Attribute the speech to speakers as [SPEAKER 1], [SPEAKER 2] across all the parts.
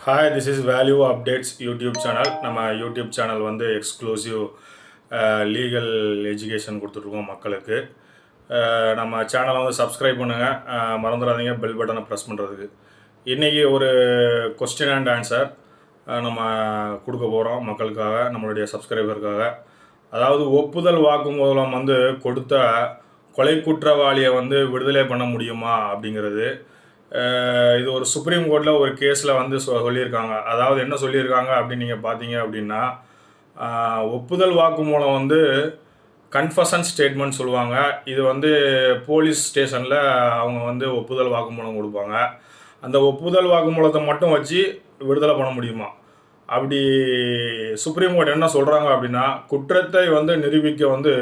[SPEAKER 1] Hi this is value updates YouTube channel நம்ம YouTube channel வந்து exclusive legal education கொடுத்துட்ருக்கோம் மக்களுக்கு. Uh, நம்ம சேனலை வந்து சப்ஸ்கிரைப் பண்ணுங்கள் uh, மறந்துடாதீங்க பெல் பட்டனை ப்ரெஸ் பண்ணுறதுக்கு இன்றைக்கி ஒரு கொஸ்டின் அண்ட் ஆன்சர் நம்ம கொடுக்க போகிறோம் மக்களுக்காக நம்மளுடைய சப்ஸ்கிரைபருக்காக அதாவது ஒப்புதல் வாக்குமூலம் வந்து கொடுத்த கொலை குற்றவாளியை வந்து விடுதலை பண்ண முடியுமா அப்படிங்கிறது. இது ஒரு சுப்ரீம் கோர்ட்டில் ஒரு கேஸில் வந்து சொ- சொல்லியிருக்காங்க. அதாவது என்ன சொல்லியிருக்காங்க அப்படின்னு நீங்கள் பார்த்தீங்க அப்படின்னா ஒப்புதல் வாக்குமூலம் வந்து கன்ஃபஷன் ஸ்டேட்மெண்ட் சொல்லுவாங்க. இது வந்து போலீஸ் ஸ்டேஷனில் அவங்க வந்து ஒப்புதல் வாக்குமூலம் கொடுப்பாங்க. அந்த ஒப்புதல் வாக்குமூலத்தை மட்டும் வச்சு விடுதலை பண்ண முடியுமா? அப்படி சுப்ரீம் கோர்ட் என்ன சொல்கிறாங்க அப்படின்னா குற்றத்தை வந்து நிரூபிக்க வந்து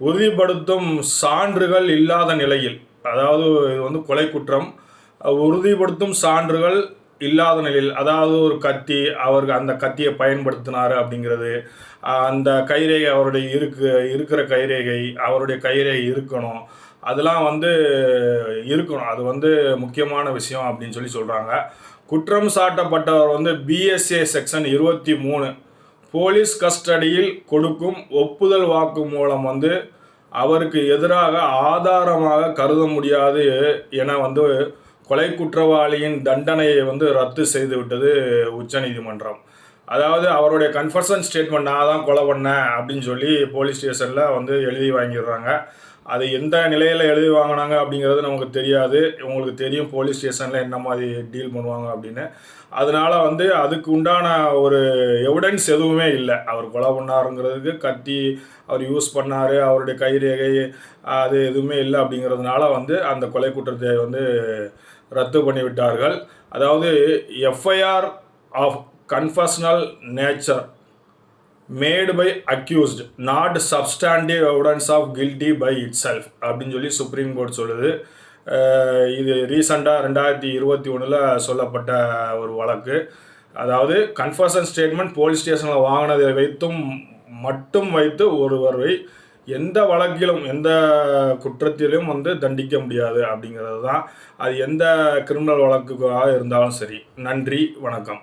[SPEAKER 1] உறுதிப்படுத்தும் சான்றுகள் இல்லாத நிலையில் அதாவது இது வந்து கொலை குற்றம் உறுதிப்படுத்தும் சான்றுகள் இல்லாத நிலையில் அதாவது ஒரு கத்தி அவர் அந்த கத்தியை பயன்படுத்தினாரு அப்படிங்கிறது அந்த கைரேகை அவருடைய இருக்கு இருக்கிற கைரேகை அவருடைய கைரேகை இருக்கணும். அதெல்லாம் வந்து இருக்கணும். அது வந்து முக்கியமான விஷயம் அப்படின்னு சொல்லி சொல்கிறாங்க குற்றம் சாட்டப்பட்டவர் வந்து பிஎஸ்ஏ செக்ஷன் இருபத்தி மூணு. போலீஸ் கஸ்டடியில் கொடுக்கும் ஒப்புதல் வாக்கு மூலம் வந்து அவருக்கு எதிராக ஆதாரமாக கருத முடியாது என வந்து கொலை குற்றவாளியின் தண்டனையை வந்து ரத்து செய்து விட்டது உச்சநீதிமன்றம். அதாவது அவருடைய கன்ஃபர்ஷன் ஸ்டேட்மெண்ட் நான் தான் கொலை பண்ணேன் அப்படின்னு சொல்லி போலீஸ் ஸ்டேஷனில் வந்து எழுதி வாங்கிடுறாங்க. அது எந்த நிலையில் எழுதி வாங்கினாங்க அப்படிங்கிறது நமக்கு தெரியாது. உங்களுக்கு தெரியும் போலீஸ் ஸ்டேஷனில் என்ன மாதிரி டீல் பண்ணுவாங்க அப்படின்னு. அதனால வந்து அதுக்கு உண்டான ஒரு எவிடன்ஸ் எதுவுமே இல்லை. அவர் கொலை பண்ணாருங்கிறதுக்கு கத்தி அவர் யூஸ் பண்ணார் அவருடைய கைரேகை அது எதுவுமே இல்லை அப்படிங்கிறதுனால வந்து அந்த கொலை குற்றத்தை வந்து ரத்து பண்ணிவிட்டார்கள். அதாவது FIR of confessional nature made by accused not substantive evidence of guilty by itself அப்படின்னு சொல்லி சுப்ரீம் கோர்ட் சொல்லுது. இது ரீசண்டாக ரெண்டாயிரத்தி இருபத்தி ஒன்றில் சொல்லப்பட்ட ஒரு வழக்கு. அதாவது கன்ஃபர்ஷன் ஸ்டேட்மெண்ட் போலீஸ் ஸ்டேஷனில் வாங்கினதை வைத்தும் மட்டும் வைத்து ஒருவரை எந்த வழக்கிலும் எந்த குற்றத்திலும் வந்து தண்டிக்க முடியாது அப்படிங்கிறது தான் அது எந்த கிரிமினல் வழக்குக்காக இருந்தாலும் சரி. நன்றி வணக்கம்.